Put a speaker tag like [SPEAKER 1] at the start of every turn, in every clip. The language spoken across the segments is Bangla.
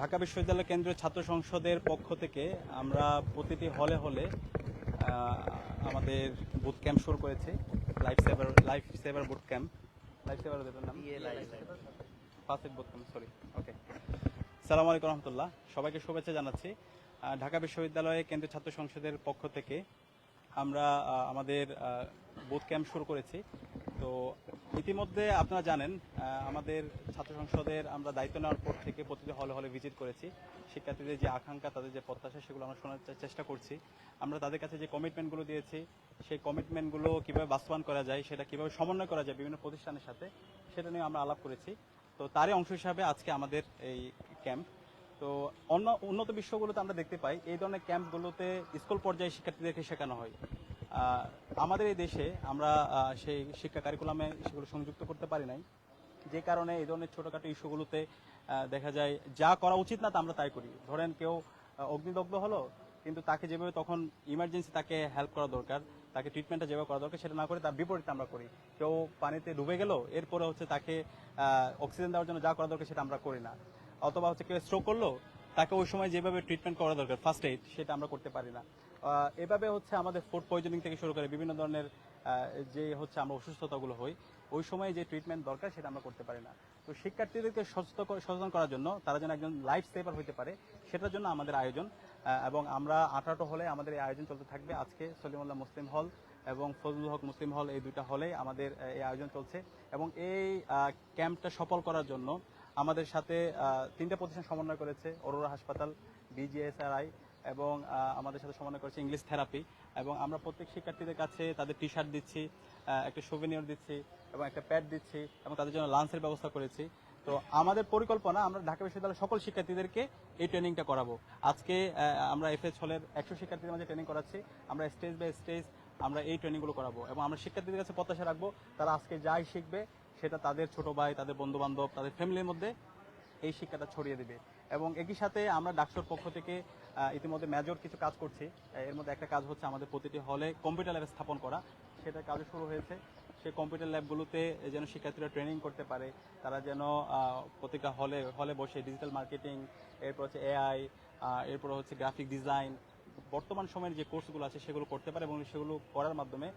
[SPEAKER 1] ঢাকা বিশ্ববিদ্যালয় কেন্দ্রীয় ছাত্র সংসদের পক্ষ থেকে আমরা প্রতিটি হলে হলে আমাদের বুট ক্যাম্প শুরু করেছি। Life saver life saver boot camp life saver নাম ফাসিল বুট ক্যাম্প সরি ওকে সালাম আলাইকুম রহমতুল্লাহ। সবাইকে শুভেচ্ছা জানাচ্ছি। ঢাকা বিশ্ববিদ্যালয়ে কেন্দ্রীয় ছাত্র সংসদের পক্ষ থেকে আমরা আমাদের বুথ ক্যাম্প শুরু করেছি। তো ইতিমধ্যে আপনারা জানেন আমাদের ছাত্র সংসদের আমরা দায়িত্ব নেওয়ার পর থেকে প্রতিটি হলে হলে ভিজিট করেছি। শিক্ষার্থীদের যে আকাঙ্ক্ষা, তাদের যে প্রত্যাশা, সেগুলো আমরা শোনার চেষ্টা করছি। আমরা তাদের কাছে যে কমিটমেন্টগুলো দিয়েছি, সেই কমিটমেন্টগুলো কীভাবে বাস্তবায়ন করা যায়, সেটা কীভাবে সমন্বয় করা যায় বিভিন্ন প্রতিষ্ঠানের সাথে, সেটা নিয়ে আমরা আলাপ করেছি। তো তারই অংশ হিসাবে আজকে আমাদের এই ক্যাম্প তো অন্য উন্নত বিশ্বগুলোতে আমরা দেখতে পাই, এই ধরনের ক্যাম্পগুলোতে স্কুল পর্যায়ে শিক্ষার্থীদেরকে শেখানো হয়। আমাদের এই দেশে আমরা সেই শিক্ষা কারিকুলামে সেগুলো সংযুক্ত করতে পারি নাই। যে কারণে এই ধরনের ছোটখাটো ইস্যুগুলোতে দেখা যায় যা করা উচিত না তা আমরা তাই করি। ধরেন কেউ অগ্নিদগ্ধ হলো, কিন্তু তাকে যেভাবে তখন ইমার্জেন্সি তাকে হেল্প করা দরকার, তাকে ট্রিটমেন্টটা যেভাবে করা দরকার, সেটা না করে তার বিপরীতে আমরা করি। কেউ পানিতে ডুবে গেল, এরপরে হচ্ছে তাকে অক্সিজেন দেওয়ার জন্য যা করা দরকার সেটা আমরা করি না। অথবা হচ্ছে কেউ স্ট্রোক করল, তাকে ওই সময় যেভাবে ট্রিটমেন্ট করা দরকার ফার্স্ট এইড সেটা আমরা করতে পারি না। এভাবে হচ্ছে আমাদের ফুড পয়জনিং থেকে শুরু করে বিভিন্ন ধরনের যে হচ্ছে আমরা অসুস্থতাগুলো হই, ওই সময় যে ট্রিটমেন্ট দরকার সেটা আমরা করতে পারি না। তো শিক্ষার্থীদেরকে সচেতন সচেতন করার জন্য তারা যেন একজন লাইফ সেভার হতে পারে, সেটার জন্য আমাদের আয়োজন। এবং আমরা আঠারোটা হলে আমাদের এই আয়োজন চলতে থাকবে। আজকে সলিমুল্লাহ মুসলিম হল এবং ফজলুল হক মুসলিম হল এই দুইটা হলে আমাদের এই আয়োজন চলছে। এবং এই ক্যাম্পটা সফল করার জন্য আমাদের সাথে তিনটা প্রতিষ্ঠান সমন্বয় করেছে, অরোরা হাসপাতাল বিজিএসআরআই এবং আমাদের সাথে সমন্বয় করেছে ইংলিশ থেরাপি এবং আমরা প্রত্যেক শিক্ষার্থীদের কাছে তাদের টি শার্ট দিচ্ছি একটা সুভিনিয়র দিচ্ছি এবং একটা প্যাড দিচ্ছি এবং তাদের জন্য লাঞ্চের ব্যবস্থা করেছি। তো আমাদের পরিকল্পনা, আমরা ঢাকা বিশ্ববিদ্যালয়ের সকল শিক্ষার্থীদেরকে এই ট্রেনিংটা করাবো। আজকে আমরা এফএস হলের একশো শিক্ষার্থীদের মাঝে ট্রেনিং করাচ্ছি, আমরা স্টেজ বাই স্টেজ আমরা এই ট্রেনিংগুলো করাবো এবং আমরা শিক্ষার্থীদের কাছে প্রত্যাশা রাখব, তারা আজকে যাই শিখবে, সেটা তাদের ছোট ভাই, তাদের বন্ধু বান্ধব তাদের ফ্যামিলির মধ্যে এই শিক্ষাটা ছড়িয়ে দিবে। এবং একই সাথে আমরা ডাকসুর পক্ষ থেকে ইতিমধ্যে মেজর কিছু কাজ করছি। এর মধ্যে একটা কাজ হচ্ছে আমাদের প্রতিটি হলে কম্পিউটার ল্যাব স্থাপন করা। সেটা কাজও শুরু হয়েছে। সেই কম্পিউটার ল্যাবগুলোতে যেন শিক্ষার্থীরা ট্রেনিং করতে পারে, তারা যেন প্রতিটা হলে হলে বসে ডিজিটাল মার্কেটিং এরপর হচ্ছে এআই এরপর হচ্ছে গ্রাফিক ডিজাইন বর্তমান সময়ের যে কোর্সগুলো আছে সেগুলো করতে পারে এবং সেগুলো করার মাধ্যমে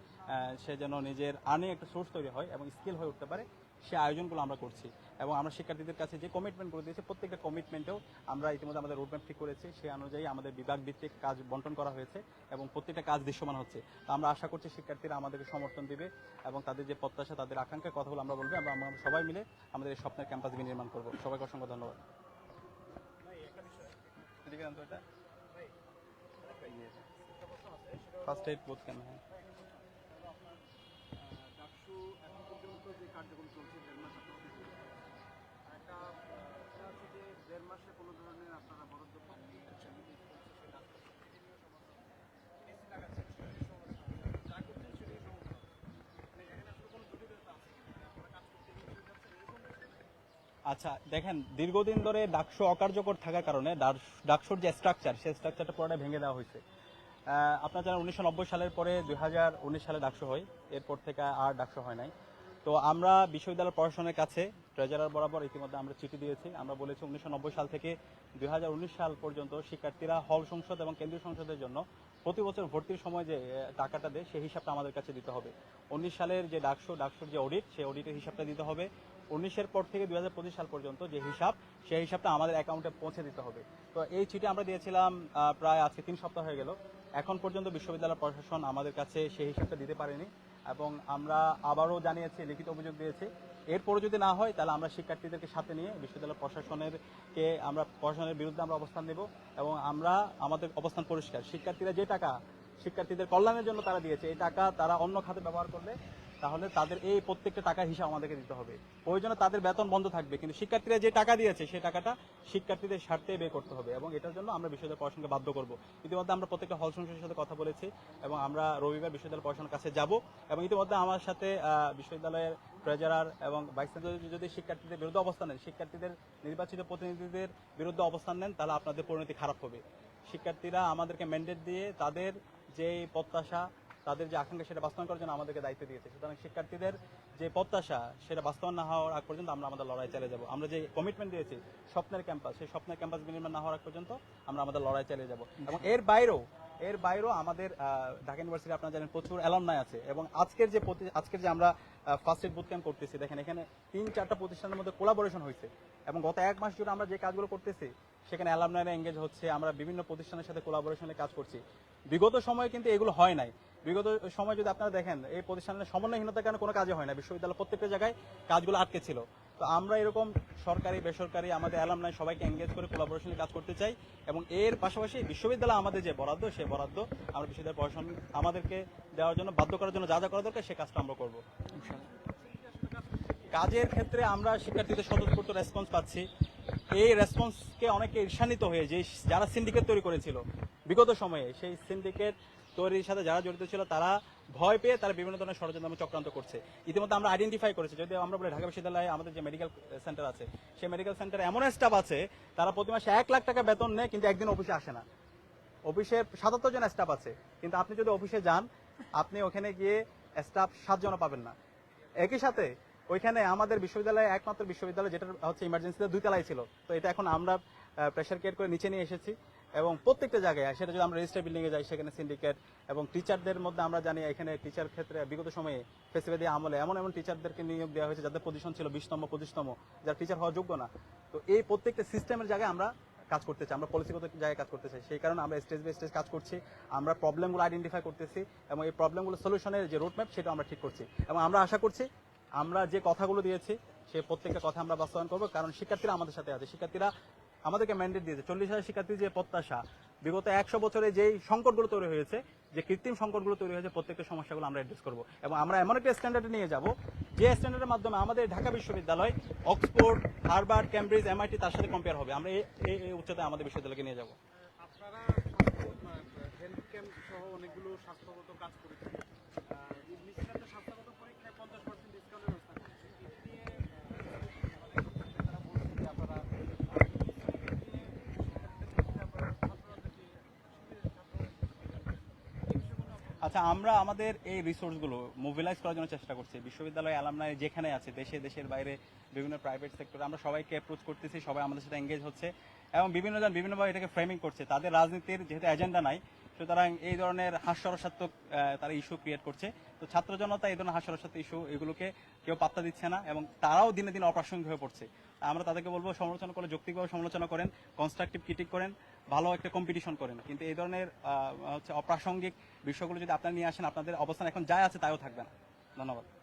[SPEAKER 1] সে যেন নিজের আর্নিং একটা সোর্স তৈরি হয় এবং স্কিল হয়ে উঠতে পারে। সে আয়োজনগুলো আমরা করছি। এবং আমরা শিক্ষার্থীদের কাছে যে কমিটমেন্টগুলো দিয়েছি প্রত্যেকটা কমিটমেন্টেও আমরা ইতিমধ্যে আমাদের রোডম্যাপ ঠিক করেছি। সেই অনুযায়ী আমাদের বিভাগ ভিত্তিক কাজ বন্টন করা হয়েছে এবং প্রত্যেকটা কাজ দৃশ্যমান হচ্ছে। তো আমরা আশা করছি শিক্ষার্থীরা আমাদেরকে সমর্থন দিবে এবং তাদের যে প্রত্যাশা তাদের আকাঙ্ক্ষার কথাগুলো আমরা বলব এবং আমরা সবাই মিলে আমাদের এই স্বপ্নের ক্যাম্পাস বিনির্মাণ করব। সবাইকে অসংখ্য ধন্যবাদ। ফার্স্ট এইড হ্যাঁ
[SPEAKER 2] যে কার্যক্রম চলছে আচ্ছা,
[SPEAKER 1] দেখেন দীর্ঘদিন ধরে ডাকসু অকার্যকর থাকার কারণে ডাকস- ডাকসুর যে স্ট্রাকচার সেই স্ট্রাকচারটা পুরোটা ভেঙে দেওয়া হয়েছে। আপনারা জানেন উনিশশো নব্বই সালের পরে দুই হাজার উনিশ সালে ডাকসু হয় এরপর থেকে আর ডাকসু হয় নাই। তো আমরা বিশ্ববিদ্যালয় প্রশাসনের কাছে ট্রেজারার বরাবর ইতিমধ্যে আমরা চিঠি দিয়েছি। আমরা বলেছি উনিশশো নব্বই সাল থেকে দুই হাজার উনিশ সাল পর্যন্ত শিক্ষার্থীরা হল সংসদ এবং কেন্দ্রীয় সংসদের জন্য প্রতি বছর ভর্তির সময় যে টাকাটা দেয়, সেই হিসাবটা আমাদের কাছে দিতে হবে। উনিশ সালের যে ডাকসু, ডাকসুর যে অডিট সেই অডিটের হিসাবটা দিতে হবে। উনিশের পর থেকে দুই হাজার পঁচিশ সাল পর্যন্ত যে হিসাব, সেই হিসাবটা আমাদের অ্যাকাউন্টে পৌঁছে দিতে হবে। তো এই চিঠি আমরা দিয়েছিলাম প্রায় আজকে তিন সপ্তাহ হয়ে গেল। এখন পর্যন্ত বিশ্ববিদ্যালয় প্রশাসন আমাদের কাছে সেই হিসাবটা দিতে পারেনি এবং আমরা আবারও জানিয়েছি, লিখিত অভিযোগ দিয়েছি এরপরে যদি না হয়, তাহলে আমরা শিক্ষার্থীদেরকে সাথে নিয়ে বিশ্ববিদ্যালয় প্রশাসনের কে আমরা, প্রশাসনের বিরুদ্ধে আমরা অবস্থান নেব এবং আমরা আমাদের অবস্থান পরিষ্কার। শিক্ষার্থীরা যে টাকা শিক্ষার্থীদের কল্যাণের জন্য তারা দিয়েছে, এই টাকা তারা অন্য খাতে ব্যবহার করলে তাহলে তাদের এই প্রত্যেকটা টাকার হিসাব আমাদেরকে দিতে হবে। প্রয়োজনে তাদের বেতন বন্ধ থাকবে, কিন্তু শিক্ষার্থীরা যে টাকা দিয়েছে, সেই টাকাটা শিক্ষার্থীদের স্বার্থে ব্যয় করতে হবে এবং এটার জন্য আমরা বিশ্ববিদ্যালয় প্রশাসনকে বাধ্য করব। ইতিমধ্যে আমরা প্রত্যেকটা হল সংসদের সাথে কথা বলেছি এবং আমরা রবিবার বিশ্ববিদ্যালয় প্রশাসনের কাছে যাব এবং ইতিমধ্যে আমার সাথে বিশ্ববিদ্যালয়ের ট্রেজারার এবং ভাইস চ্যান্সেলর যদি শিক্ষার্থীদের বিরুদ্ধে অবস্থান নেন, শিক্ষার্থীদের নির্বাচিত প্রতিনিধিদের বিরুদ্ধে অবস্থান নেন, তাহলে আপনাদের পরিণতি খারাপ হবে। শিক্ষার্থীরা আমাদেরকে ম্যান্ডেট দিয়ে তাদের যে প্রত্যাশা, তাদের যে আকাঙ্ক্ষা, সেটা বাস্তবায়ন করার জন্য আমাদেরকে দায়িত্ব দিয়েছে। সুতরাং শিক্ষার্থীদের যে প্রত্যাশা, সেটা বাস্তবায়ন না হওয়ার আগ পর্যন্ত আমরা আমাদের লড়াই চালিয়ে যাব। আমরা যে কমিটমেন্ট দিয়েছি, স্বপ্নের ক্যাম্পাস সেই স্বপ্নের ক্যাম্পাস বিনির্মাণ না হওয়ার আগ পর্যন্ত আমরা আমাদের লড়াই চালিয়ে যাব। এবং এর বাইরেও এর বাইরেও আমাদের ঢাকা ইউনিভার্সিটি আপনারা জানেন প্রচুর অ্যালমনাই আছে এবং আজকের যে আজকের যে আমরা ফার্স্ট এড বুথ ক্যাম্প করতেছি। দেখেন, এখানে তিন, চারটা প্রতিষ্ঠানের মধ্যে কোলাবোরেশন হয়েছে। এবং গত এক মাস জুড়ে আমরা যে কাজগুলো করতেছি, সেখানে অ্যালামনাইরা এঙ্গেজ হচ্ছে, আমরা বিভিন্ন প্রতিষ্ঠানের সাথে কোলাবোরেশনে কাজ করছি। বিগত সময়ে কিন্তু এগুলো হয় নাই। বিগত সময় যদি আপনারা দেখেন, এই প্রতিষ্ঠানের সমন্বয়হীনতার কারণে কোনো কাজে হয় না বিশ্ববিদ্যালয় প্রত্যেকটা জায়গায় কাজগুলো আটকে ছিল। তো আমরা এরকম সরকারি বেসরকারি আমাদের অ্যালামনাই সবাইকে এঙ্গেজ করে কোলাবোরেশনে কাজ করতে চাই এবং এর পাশাপাশি বিশ্ববিদ্যালয় আমাদের যে বরাদ্দ সে বরাদ্দ আমরা বিশ্ববিদ্যালয় প্রশাসন আমাদেরকে দেওয়ার জন্য বাধ্য করার জন্য যা যা করা দরকার সে কাজটা আমরা করব। কাজের ক্ষেত্রে আমরা শিক্ষার্থীদের স্বতঃস্ফূর্ত রেসপন্স পাচ্ছি। এই রেসপন্সকে অনেকে ঈর্ষান্বিত হয়ে যে যারা সিন্ডিকেট তৈরি করেছিল বিগত সময়ে সেই সিন্ডিকেট তৈরির সাথে যারা জড়িত ছিল তারা ভয় পেয়ে তারা বিভিন্ন ধরনের ষড়যন্ত্র চক্রান্ত করছে। ইতিমধ্যে আমরা আইডেন্টিফাই করেছি যদি আমরা বলি ঢাকা বিশ্ববিদ্যালয়ে আমাদের যে মেডিকেল সেন্টার আছে, সেই মেডিকেল সেন্টারে এমন স্টাফ আছে, তারা প্রতি মাসে এক লাখ টাকা বেতন নেয়, কিন্তু একদিন অফিসে আসে না। অফিসে সাতাত্তর জন স্টাফ আছে, কিন্তু আপনি যদি অফিসে যান, আপনি ওখানে গিয়ে স্টাফ সাতজন পাবেন না। একই সাথে ওইখানে আমাদের বিশ্ববিদ্যালয়ে একমাত্র বিশ্ববিদ্যালয় যেটা হচ্ছে ইমার্জেন্সিতে দুই তলায় ছিল। তো এটা এখন আমরা প্রেশার কেয়ার করে নিচে নিয়ে এসেছি। এবং প্রত্যেকটা জায়গায় সেটা যদি আমরা রেজিস্টার বিল্ডিং এ যাই, সেখানে সিন্ডিকেট এবং টিচারদের মধ্যে আমরা জানি এখানে টিচার ক্ষেত্রে বিগত সময়ে ফেসিবাদী আমলে এমন এমন টিচারদেরকে নিয়োগ দেওয়া হয়েছে যাদের পজিশন ছিল বিশতম, পঁচিশতম, যারা টিচার হওয়ার যোগ্য না। তো এই প্রত্যেকটা সিস্টেমের জায়গায় আমরা কাজ করতে চাই, আমরা পলিসিগত জায়গায় কাজ করতে চাই। সেই কারণে আমরা স্টেজ বাই স্টেজ কাজ করছি, আমরা প্রবলেমগুলো আইডেন্টিফাই করতেছি এবং এই প্রবলেমগুলো সলিউশনের যে রোডম্যাপ সেটা আমরা ঠিক করছি। এবং আমরা আশা করছি, আমরা যে কথাগুলো দিয়েছি, সে প্রত্যেকটা কথা আমরা বাস্তবায়ন করব, কারণ শিক্ষার্থীরা আমাদের সাথে আছে। শিক্ষার্থীরা আমাদেরকে ম্যান্ডেট দিয়েছে। চল্লিশ হাজার শিক্ষার্থীর যে প্রত্যাশা, বিগত একশো বছরে যেই সংকটগুলো তৈরি হয়েছে, যে কৃত্রিম সংকটগুলো তৈরি হয়েছে, প্রত্যেকটা সমস্যাগুলো আমরা অ্যাড্রেস করব। এবং আমরা এমন একটা স্ট্যান্ডার্ডে নিয়ে যাব, যে স্ট্যান্ডার্ডের মাধ্যমে আমাদের ঢাকা বিশ্ববিদ্যালয়, অক্সফোর্ড, হার্ভার্ড ক্যামব্রিজ এমআইটি তার সাথে কম্পেয়ার হবে। আমরা এই উচ্চতায় আমাদের বিশ্ববিদ্যালয়কে নিয়ে যাব।
[SPEAKER 2] অনেকগুলো স্বাস্থ্যগত কাজ করেছেন আহ, এই নিশ্চিত স্বাস্থ্যগত পরীক্ষায় পঞ্চাশ পার্সেন্ট ডিসকাউন্টের ব্যবস্থা করেছেন এটি নিয়ে আহ, তারা বলছেন যে আপনারা আহ, এই বিষয়টি নিয়ে শিক্ষার্থীদের আপনারা ছাত্রদেরকে শিবিরের ছাত্র এই বিষয়গুলো আপনারা
[SPEAKER 1] আচ্ছা আমরা আমাদের এই রিসোর্সগুলো মোবিলাইজ করার জন্য চেষ্টা করছি। বিশ্ববিদ্যালয় অ্যালামনাই যেখানে আছে, দেশে, দেশের বাইরে, বিভিন্ন প্রাইভেট সেক্টরে আমরা সবাইকে অ্যাপ্রোচ করতেছি, সবাই আমাদের সাথে এঙ্গেজ হচ্ছে এবং বিভিন্ন জন বিভিন্নভাবে এটাকে ফ্রেমিং করছে। তাদের রাজনীতির যেহেতু এজেন্ডা নাই, সুতরাং এই ধরনের হাস্যরসাত্মক তারা ইস্যু ক্রিয়েট করছে। তো ছাত্র জনতা এই ধরনের হাস্যরসাত্মক ইস্যু এগুলোকে কেউ পাত্তা দিচ্ছে না এবং তারাও দিনে দিনে অপ্রাসঙ্গিক হয়ে পড়ছে। আমরা তাদেরকে বলব সমালোচনা করে, যৌক্তিকভাবে সমালোচনা করেন কনস্ট্রাকটিভ ক্রিটিক করেন, ভালো একটা কম্পিটিশন করেন। কিন্তু এই ধরনের হচ্ছে অপ্রাসঙ্গিক বিষয়গুলো যদি আপনারা নিয়ে আসেন, আপনাদের অবস্থান এখন যা আছে তাইও থাকবে না। ধন্যবাদ।